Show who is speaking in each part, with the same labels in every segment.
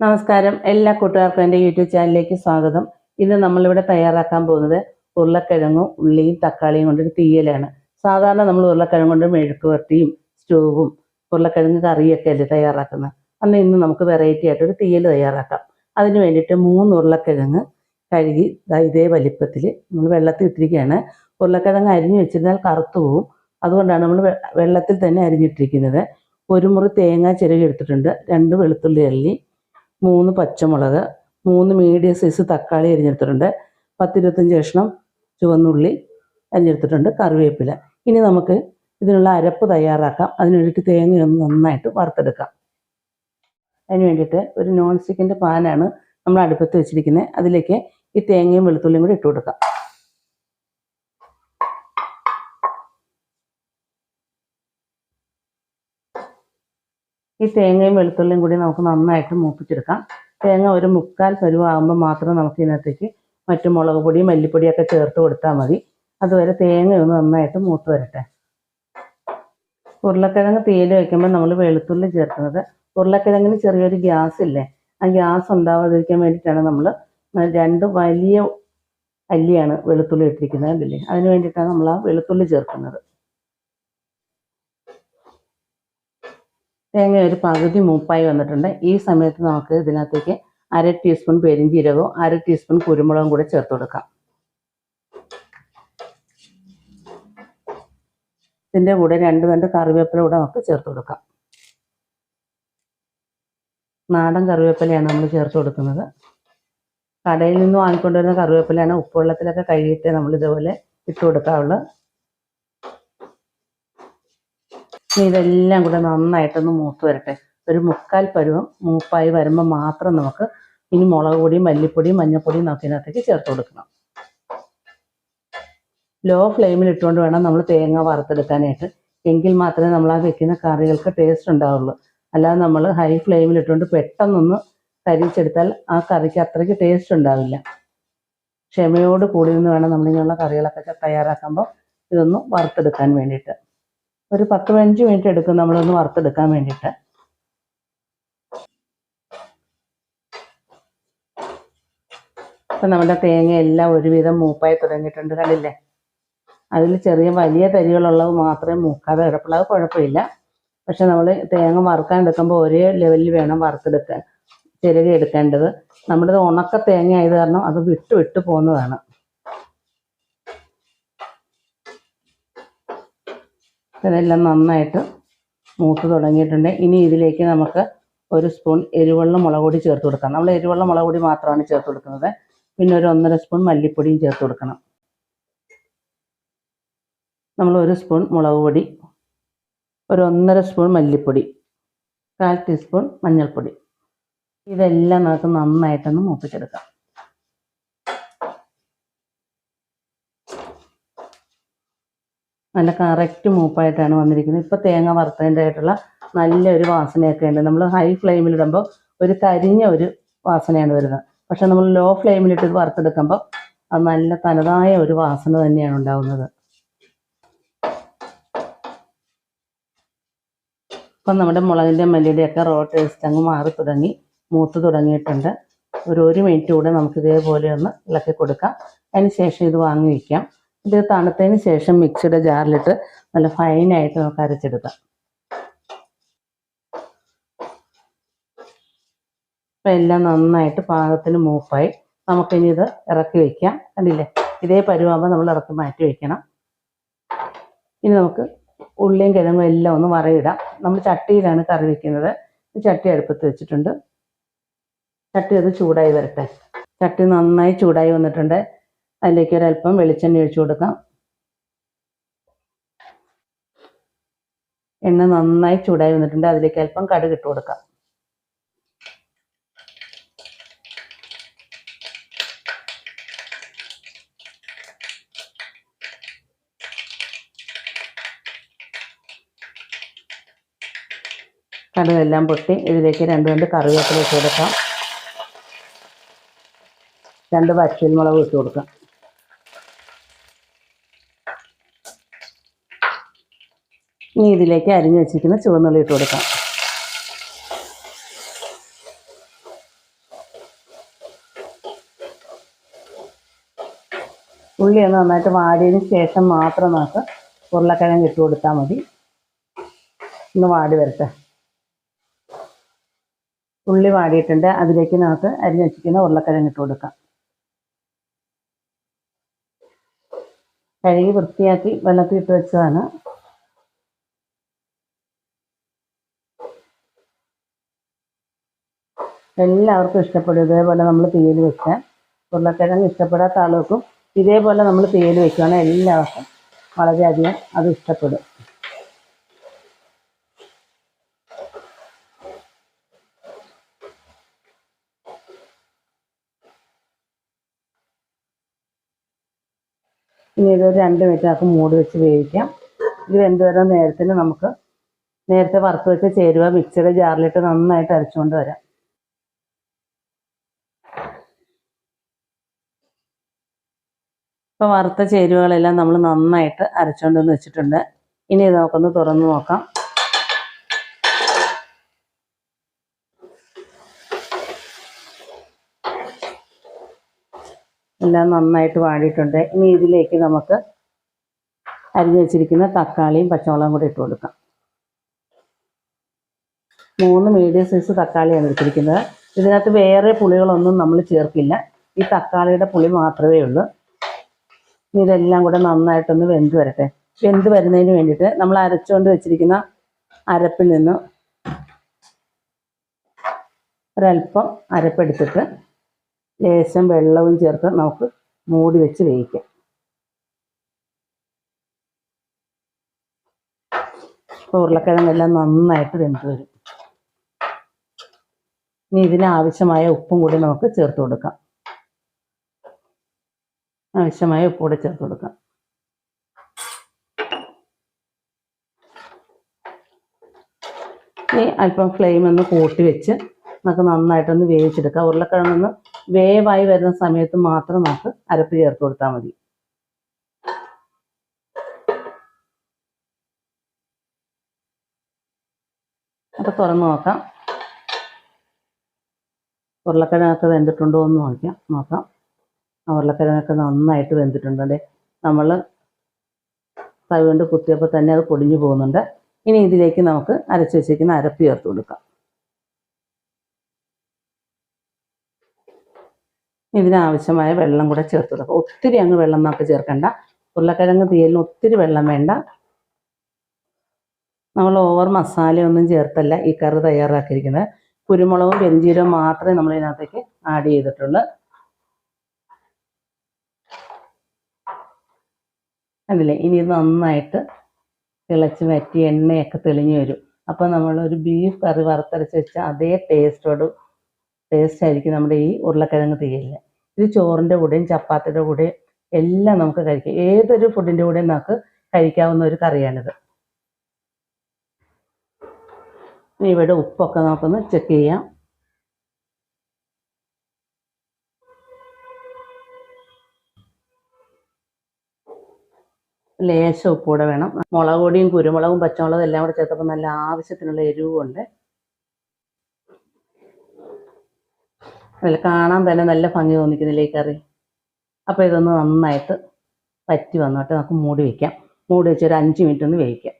Speaker 1: നമസ്കാരം. എല്ലാ കൂട്ടുകാർക്കും എന്റെ യൂട്യൂബ് ചാനലിലേക്ക് സ്വാഗതം. ഇന്ന് നമ്മളിവിടെ തയ്യാറാക്കാൻ പോകുന്നത് ഉരുളക്കിഴങ്ങും ഉള്ളിയും തക്കാളിയും കൊണ്ടൊരു തീയലാണ്. സാധാരണ നമ്മൾ ഉരുളക്കിഴങ്ങ് കൊണ്ട് മെഴുക്ക് വരട്ടിയും സ്റ്റൂവും ഉരുളക്കിഴങ്ങ് കറിയൊക്കെ അല്ലേ തയ്യാറാക്കുന്നത്. അന്ന് ഇന്ന് നമുക്ക് വെറൈറ്റി ആയിട്ടൊരു തീയൽ തയ്യാറാക്കാം. അതിന് വേണ്ടിയിട്ട് മൂന്ന് ഉരുളക്കിഴങ്ങ് കഴുകി ഇതേ വലിപ്പത്തിൽ നമ്മൾ വെള്ളത്തിൽ ഇട്ടിരിക്കുകയാണ്. ഉരുളക്കിഴങ്ങ് അരിഞ്ഞു വെച്ചിരുന്നാൽ കറുത്തു പോകും അതുകൊണ്ടാണ് നമ്മൾ വെള്ളത്തിൽ തന്നെ അരിഞ്ഞിട്ടിരിക്കുന്നത്. ഒരു മുറി തേങ്ങ ചിരകി എടുത്തിട്ടുണ്ട്. രണ്ട് വെളുത്തുള്ളി അല്ലി മൂന്ന് പച്ചമുളക് മൂന്ന് മീഡിയം സൈസ് തക്കാളി അരിഞ്ഞെടുത്തിട്ടുണ്ട്. പത്തിരുപത്തഞ്ച് കഷ്ണം ചുവന്നുള്ളി അരിഞ്ഞെടുത്തിട്ടുണ്ട് കറിവേപ്പില. ഇനി നമുക്ക് ഇതിനുള്ള അരപ്പ് തയ്യാറാക്കാം. അതിന് വേണ്ടിയിട്ട് തേങ്ങ ഒന്ന് നന്നായിട്ട് വറുത്തെടുക്കാം. അതിന് വേണ്ടിയിട്ട് ഒരു നോൺ സ്റ്റിക്കിന്റെ പാനാണ് നമ്മൾ അടുപ്പത്ത് വെച്ചിരിക്കുന്നത്. അതിലേക്ക് ഈ തേങ്ങയും വെളുത്തുള്ളിയും കൂടി ഇട്ട് കൊടുക്കാം ഈ തേങ്ങയും വെളുത്തുള്ളിയും കൂടി നമുക്ക് നന്നായിട്ട് മൂപ്പിച്ചെടുക്കാം. തേങ്ങ ഒരു മുക്കാൽ പരുവാകുമ്പോൾ മാത്രം നമുക്ക് ഇതിനകത്തേക്ക് മറ്റു മുളക് പൊടി മല്ലിപ്പൊടിയൊക്കെ ചേർത്ത് കൊടുത്താൽ മതി. അതുവരെ തേങ്ങ ഒന്ന് നന്നായിട്ട് മൂത്ത് വരട്ടെ. ഉരുളക്കിഴങ്ങ് തേൽ വയ്ക്കുമ്പോൾ നമ്മൾ വെളുത്തുള്ളി ചേർക്കുന്നത്. ഉരുളക്കിഴങ്ങിന് ചെറിയൊരു ഗ്യാസ് ഇല്ലേ? ആ ഗ്യാസ് ഉണ്ടാവാതിരിക്കാൻ വേണ്ടിയിട്ടാണ് നമ്മൾ രണ്ട് വലിയ അല്ലിയാണ് വെളുത്തുള്ളി ഇട്ടിരിക്കുന്നത് അല്ലേ അതിന് വേണ്ടിയിട്ടാണ് നമ്മൾ ആ വെളുത്തുള്ളി ചേർക്കുന്നത്. തേങ്ങ ഒരു പകുതി മൂപ്പായി വന്നിട്ടുണ്ട്. ഈ സമയത്ത് നമുക്ക് ഇതിനകത്തേക്ക് അര ടീസ്പൂൺ പെരിഞ്ചീരകവും അര ടീസ്പൂൺ കുരുമുളകും കൂടെ ചേർത്ത് കൊടുക്കാം. ഇതിന്റെ കൂടെ രണ്ട് രണ്ട് കറിവേപ്പില കൂടെ നമുക്ക് ചേർത്ത് കൊടുക്കാം. നാടൻ കറിവേപ്പിലയാണ് നമ്മൾ ചേർത്ത് കൊടുക്കുന്നത്. കടയിൽ നിന്ന് വാങ്ങിക്കൊണ്ടുവരുന്ന കറിവേപ്പിലയാണ് ഉപ്പുവെള്ളത്തിലൊക്കെ കഴുകിയിട്ട് നമ്മൾ ഇതുപോലെ ഇട്ട് കൊടുക്കാറുള്ളത് ഇനി ഇതെല്ലാം കൂടെ നന്നായിട്ടൊന്ന് മൂത്ത് വരട്ടെ. ഒരു മുക്കാൽ പരുവം മൂപ്പായി വരുമ്പോൾ മാത്രം നമുക്ക് ഇനി മുളക് പൊടിയും മല്ലിപ്പൊടിയും മഞ്ഞൾപ്പൊടിയും നത്തിനകത്തേക്ക് ചേർത്ത് കൊടുക്കണം. ലോ ഫ്ലെയിമിൽ ഇട്ടുകൊണ്ട് വേണം നമ്മൾ തേങ്ങ വറുത്തെടുക്കാനായിട്ട്. എങ്കിൽ മാത്രമേ നമ്മൾ ആ വെക്കുന്ന കറികൾക്ക് ടേസ്റ്റ് ഉണ്ടാവുള്ളൂ. അല്ലാതെ നമ്മൾ ഹൈ ഫ്ലെയിമിൽ ഇട്ടുകൊണ്ട് പെട്ടെന്നൊന്ന് കരിച്ചെടുത്താൽ ആ കറിക്ക് അത്രയ്ക്ക് ടേസ്റ്റ് ഉണ്ടാവില്ല. ക്ഷമയോട് കൂടി നിന്ന് വേണം നമ്മളിങ്ങനെയുള്ള കറികളൊക്കെ തയ്യാറാക്കുമ്പോൾ ഇതൊന്ന് വറുത്തെടുക്കാൻ വേണ്ടിയിട്ട്. ഒരു പത്ത് പതിനഞ്ച് മിനിറ്റ് എടുക്കും നമ്മളൊന്ന് വറുത്തെടുക്കാൻ വേണ്ടിയിട്ട്. ഇപ്പം നമ്മുടെ തേങ്ങ എല്ലാം ഒരുവിധം മൂപ്പായി തുടങ്ങിയിട്ടുണ്ട് കണ്ടില്ലേ? അതിൽ ചെറിയ വലിയ തരികളുള്ളത് മാത്രമേ മൂക്കാതെ കിടപ്പുള്ളൂ. അത് കുഴപ്പമില്ല. പക്ഷെ നമ്മൾ തേങ്ങ വറുക്കാൻ എടുക്കുമ്പോൾ ഒരേ ലെവലിൽ വേണം വറുത്തെടുക്കാൻ ചിരകി എടുക്കേണ്ടത്. നമ്മുടെ ഉണക്ക തേങ്ങ ആയത് കാരണം അത് വിട്ട് വിട്ട് പോകുന്നതാണ്. ഇതെല്ലാം നന്നായിട്ട് മൂത്ത് തുടങ്ങിയിട്ടുണ്ട്. ഇനി ഇതിലേക്ക് നമുക്ക് ഒരു സ്പൂൺ എരിവെള്ളം മുളക് പൊടി ചേർത്ത് കൊടുക്കാം. നമ്മൾ എരിവെള്ളം മുളക് പൊടി മാത്രമാണ് ചേർത്ത് കൊടുക്കുന്നത്. പിന്നെ ഒരു ഒന്നര സ്പൂൺ മല്ലിപ്പൊടിയും ചേർത്ത് കൊടുക്കണം. നമ്മൾ ഒരു സ്പൂൺ മുളക് പൊടി ഒരു ഒന്നര സ്പൂൺ മല്ലിപ്പൊടി കാൽ ടീസ്പൂൺ മഞ്ഞൾപ്പൊടി. ഇതെല്ലാം നമുക്ക് നന്നായിട്ടൊന്ന് മൂപ്പിച്ചെടുക്കാം. നല്ല കറക്റ്റ് മൂപ്പായിട്ടാണ് വന്നിരിക്കുന്നത്. ഇപ്പോൾ തേങ്ങ വറുത്തതിന്റെതായിട്ടുള്ള നല്ലൊരു വാസനയൊക്കെ ഉണ്ട്. നമ്മൾ ഹൈ ഫ്ലെയിമിലിടുമ്പോൾ ഒരു കരിഞ്ഞ ഒരു വാസനയാണ് വരുന്നത്. പക്ഷെ നമ്മൾ ലോ ഫ്ലെയിമിലിട്ട് ഇത് വറുത്തെടുക്കുമ്പോൾ അത് നല്ല തനതായ ഒരു വാസന തന്നെയാണ് ഉണ്ടാകുന്നത് ഇപ്പം നമ്മുടെ മുളകിന്റെ മല്ലിയുടെയൊക്കെ റോ ടേസ്റ്റ് അങ്ങ് മാറി തുടങ്ങി മൂത്ത് തുടങ്ങിയിട്ടുണ്ട്. ഒരു ഒരു മിനിറ്റ് കൂടെ നമുക്ക് ഇതേപോലെ ഒന്ന് ഇളക്കി കൊടുക്കാം. അതിന് ശേഷം ഇത് വാങ്ങി വയ്ക്കാം. ഇത് തണുത്തതിന് ശേഷം മിക്സിയുടെ ജാറിലിട്ട് നല്ല ഫൈനായിട്ട് നമുക്ക് അരച്ചെടുക്കാം. അപ്പം എല്ലാം നന്നായിട്ട് പാകത്തിന് മൂപ്പായി നമുക്കിനി ഇത് ഇറക്കി വയ്ക്കാം കണ്ടില്ലേ? ഇതേ പരുവാകുമ്പോൾ നമ്മൾ ഇറക്കി മാറ്റി വയ്ക്കണം ഇനി നമുക്ക് ഉള്ളിയും കിഴങ്ങും എല്ലാം ഒന്ന് വറയിടാം. നമ്മൾ ചട്ടിയിലാണ് കറി വയ്ക്കുന്നത് ചട്ടി അടുപ്പത്ത് വെച്ചിട്ടുണ്ട്. ചട്ടി അത് ചൂടായി വരട്ടെ. ചട്ടി നന്നായി ചൂടായി വന്നിട്ടുണ്ട്. അതിലേക്ക് ഒരല്പം വെളിച്ചെണ്ണ ഒഴിച്ചു കൊടുക്കാം. എണ്ണ നന്നായി ചൂടായി വന്നിട്ടുണ്ട്. അതിലേക്ക് അല്പം കടുക് ഇട്ട് കൊടുക്കാം. കടുകെല്ലാം പൊട്ടി. ഇതിലേക്ക് രണ്ട് രണ്ട് കറിവേപ്പില ഇട്ട് കൊടുക്കാം. രണ്ട് പച്ചമുളക് ഇട്ട് കൊടുക്കാം. ഇനി ഇതിലേക്ക് അരിഞ്ഞു വെച്ചിരിക്കുന്ന ചുവന്നുള്ളി ഇട്ട് കൊടുക്കാം. ഉള്ളി ഒന്ന് നന്നായിട്ട് വാടിയതിന് ശേഷം മാത്രം നമുക്ക് ഉരുളക്കിഴങ്ങ് ഇട്ട് കൊടുത്താൽ മതി. ഒന്ന് വാടി വരട്ടെ. ഉള്ളി വാടിയിട്ടുണ്ട്. അതിലേക്ക് നമുക്ക് അരിഞ്ഞു വെച്ചിരിക്കുന്ന ഉരുളക്കിഴങ്ങ് ഇട്ട് കൊടുക്കാം. കഴുകി വൃത്തിയാക്കി വെള്ളത്തിൽ ഇട്ട് വെച്ചതാണ്. എല്ലാവർക്കും ഇഷ്ടപ്പെടും. ഇതേപോലെ നമ്മൾ തീയൽ വെക്കുക. ഉരുളക്കിഴങ്ങ് ഇഷ്ടപ്പെടാത്ത ആളുകൾക്കും ഇതേപോലെ നമ്മൾ തീയൽ വെക്കുകയാണ് എല്ലാവർക്കും വളരെയധികം അത് ഇഷ്ടപ്പെടും. ഇനി ഇതൊരു രണ്ട് മിനിറ്റ് നമുക്ക് മൂടി വെച്ച് വേവിക്കാം. ഇത് വെന്ത് വരുന്ന നേരത്തിന് നമുക്ക് നേരത്തെ വറുത്ത് വെച്ച ചേരുവ മിക്സിയുടെ ജാറിലിട്ട് നന്നായിട്ട് അരച്ചുകൊണ്ട് വരാം. ഇപ്പോൾ വറുത്ത ചേരുവകളെല്ലാം നമ്മൾ നന്നായിട്ട് അരച്ചുകൊണ്ട് വന്ന് വെച്ചിട്ടുണ്ട്. ഇനി ഇത് നമുക്കൊന്ന് തുറന്ന് നോക്കാം. എല്ലാം നന്നായിട്ട് വാടിയിട്ടുണ്ട്. ഇനി ഇതിലേക്ക് നമുക്ക് അരിഞ്ഞു വെച്ചിരിക്കുന്ന തക്കാളിയും പച്ചമുളകും കൂടി ഇട്ട് കൊടുക്കാം. മൂന്ന് മീഡിയം സൈസ് തക്കാളിയാണ് എടുത്തിരിക്കുന്നത്. ഇതിനകത്ത് വേറെ പുളികളൊന്നും നമ്മൾ ചേർക്കില്ല. ഈ തക്കാളിയുടെ പുളി മാത്രമേ ഉള്ളൂ. ഇതെല്ലാം കൂടെ നന്നായിട്ടൊന്ന് വെന്ത് വരട്ടെ. വെന്ത് വരുന്നതിന് വേണ്ടിയിട്ട് നമ്മൾ അരച്ചുകൊണ്ട് വെച്ചിരിക്കുന്ന അരപ്പിൽ നിന്ന് ഒരല്പം അരപ്പെടുത്തിട്ട് ലേശം വെള്ളവും ചേർത്ത് നമുക്ക് മൂടി വെച്ച് വേവിക്കാം. അപ്പോൾ ഉരുളക്കിഴങ്ങെല്ലാം നന്നായിട്ട് വെന്ത് വരും. ഇനി ഇതിനാവശ്യമായ ഉപ്പും കൂടി നമുക്ക് ചേർത്ത് കൊടുക്കാം. ആവശ്യമായ ഉപ്പ് കൂടെ ചേർത്ത് കൊടുക്കാം. ഇനി അല്പം ഫ്ലെയിം ഒന്ന് കൂട്ടി വെച്ച് നമുക്ക് നന്നായിട്ടൊന്ന് വേവിച്ചെടുക്കാം. ഉരുളക്കിഴങ്ങൊന്ന് വേവായി വരുന്ന സമയത്ത് മാത്രം നമുക്ക് അരപ്പ് ചേർത്ത് കൊടുത്താൽ മതി. അപ്പോൾ തുറന്ന് നോക്കാം. ഉരുളക്കിഴങ്ങൊക്കെ വെന്തിട്ടുണ്ടോ എന്ന് നോക്കാം നോക്കാം. ഉരുളക്കിഴങ്ങൊക്കെ നന്നായിട്ട് വെന്തിട്ടുണ്ട്. നമ്മൾ തവി കൊണ്ട് കുത്തിയപ്പോൾ തന്നെ അത് പൊടിഞ്ഞു പോകുന്നുണ്ട്. ഇനി ഇതിലേക്ക് നമുക്ക് അരച്ച് വെച്ചിരിക്കുന്ന അരപ്പ് ചേർത്ത് കൊടുക്കാം. ഇതിനാവശ്യമായ വെള്ളം കൂടെ ചേർത്ത് കൊടുക്കുക ഒത്തിരി അങ്ങ് വെള്ളം നമുക്ക് ചേർക്കണ്ട. ഉരുളക്കിഴങ്ങ് തീയലിന് ഒത്തിരി വെള്ളം വേണ്ട. നമ്മൾ ഓവർ മസാലയൊന്നും ചേർത്തല്ല ഈ കറി തയ്യാറാക്കിയിരിക്കുന്നത്. കുരുമുളകും പെരിഞ്ചീരവും മാത്രമേ നമ്മൾ ഇതിനകത്തേക്ക് ആഡ് ചെയ്തിട്ടുള്ളൂ. കണ്ടില്ലേ? ഇനി ഇത് നന്നായിട്ട് തിളച്ച് വറ്റി എണ്ണയൊക്കെ തെളിഞ്ഞു വരും. അപ്പോൾ നമ്മൾ ഒരു ബീഫ് കറി വറുത്തരച്ച് വെച്ച അതേ ടേസ്റ്റോട് ടേസ്റ്റ് ആയിരിക്കും നമ്മുടെ ഈ ഉരുളക്കിഴങ്ങ് തീയലിന് ഇത് ചോറിന്റെ കൂടെയും ചപ്പാത്തിയുടെ കൂടെയും എല്ലാം നമുക്ക് കഴിക്കാം. ഏതൊരു ഫുഡിന്റെ കൂടെയും നമുക്ക് കഴിക്കാവുന്ന ഒരു കറിയാണിത്. ഇവിടെ ഉപ്പൊക്കെ നമുക്കൊന്ന് ചെക്ക് ചെയ്യാം. ലേശം ഉപ്പ് കൂടെ വേണം. മുളക് പൊടിയും കുരുമുളകും പച്ചമുളകും എല്ലാം കൂടെ ചേർത്തപ്പോൾ നല്ല ആവശ്യത്തിനുള്ള എരിവുണ്ട്. അതിൽ കാണാൻ തന്നെ നല്ല ഭംഗി തോന്നിക്കുന്നില്ലേ ഈ കറി? അപ്പോൾ ഇതൊന്ന് നന്നായിട്ട് പറ്റി വന്നോട്ടെ നമുക്ക് മൂടി വയ്ക്കാം മൂടി വെച്ച് ഒരു അഞ്ച് മിനിറ്റ് ഒന്ന് വേവിക്കാം.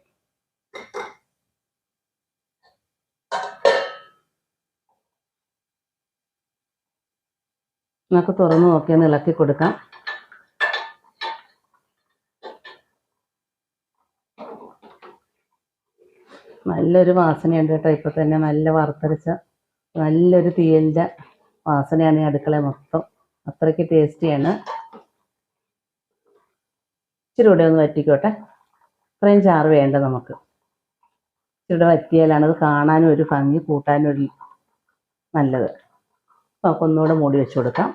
Speaker 1: നമുക്ക് തുറന്ന് നോക്കി ഒന്ന് ഇളക്കി കൊടുക്കാം. നല്ലൊരു വാസനയുണ്ട് കേട്ടോ. ഇപ്പം തന്നെ നല്ല വറുത്തരച്ച നല്ലൊരു തീയലിന്റെ വാസനയാണ് ഈ അടുക്കള മൊത്തം. അത്രയ്ക്ക് ടേസ്റ്റിയാണ്. ഇച്ചിരി കൂടെ ഒന്ന് വറ്റിക്കോട്ടെ. ഇത്രയും ചാറ് വേണ്ട നമുക്ക്. ഇച്ചിരി വറ്റിയാലാണ് അത് കാണാനും ഒരു ഭംഗി കൂട്ടാനും ഒരു നല്ലത്. അപ്പോൾ നമുക്ക് ഒന്നുകൂടെ മൂടി വെച്ച് കൊടുക്കാം.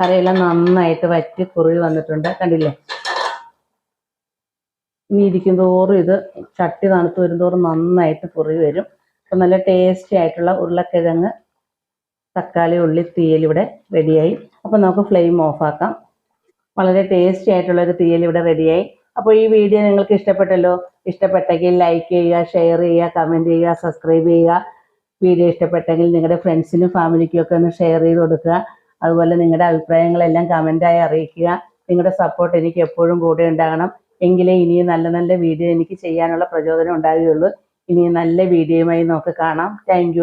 Speaker 1: കറിയെല്ലാം നന്നായിട്ട് വറ്റി കുറുകി വന്നിട്ടുണ്ട്. കണ്ടില്ലേ? ഇനി ഇരിക്കും തോറും ഇത് ചട്ടി തണുത്ത് വരുന്തോറും നന്നായിട്ട് പൊറി വരും. അപ്പം നല്ല ടേസ്റ്റി ആയിട്ടുള്ള ഉരുളക്കിഴങ്ങ് തക്കാളി ഉള്ളി തീയൽ ഇവിടെ റെഡിയായി അപ്പം നമുക്ക് ഫ്ലെയിം ഓഫാക്കാം വളരെ ടേസ്റ്റി ആയിട്ടുള്ള ഒരു തീയൽ ഇവിടെ റെഡിയായി അപ്പോൾ ഈ വീഡിയോ നിങ്ങൾക്ക് ഇഷ്ടപ്പെട്ടല്ലോ? ഇഷ്ടപ്പെട്ടെങ്കിൽ ലൈക്ക് ചെയ്യുക ഷെയർ ചെയ്യുക കമന്റ് ചെയ്യുക സബ്സ്ക്രൈബ് ചെയ്യുക. വീഡിയോ ഇഷ്ടപ്പെട്ടെങ്കിൽ നിങ്ങളുടെ ഫ്രണ്ട്സിനും ഫാമിലിക്കും ഒക്കെ ഒന്ന് ഷെയർ ചെയ്ത് കൊടുക്കുക. അതുപോലെ നിങ്ങളുടെ അഭിപ്രായങ്ങളെല്ലാം കമന്റായി അറിയിക്കുക. നിങ്ങളുടെ സപ്പോർട്ട് എനിക്ക് എപ്പോഴും കൂടെ ഉണ്ടാകണം. എങ്കിലേ ഇനിയും നല്ല നല്ല വീഡിയോ എനിക്ക് ചെയ്യാനുള്ള പ്രചോദനം ഉണ്ടാവുകയുള്ളൂ. ഇനി നല്ല വീഡിയോയുമായി നമുക്ക് കാണാം. താങ്ക്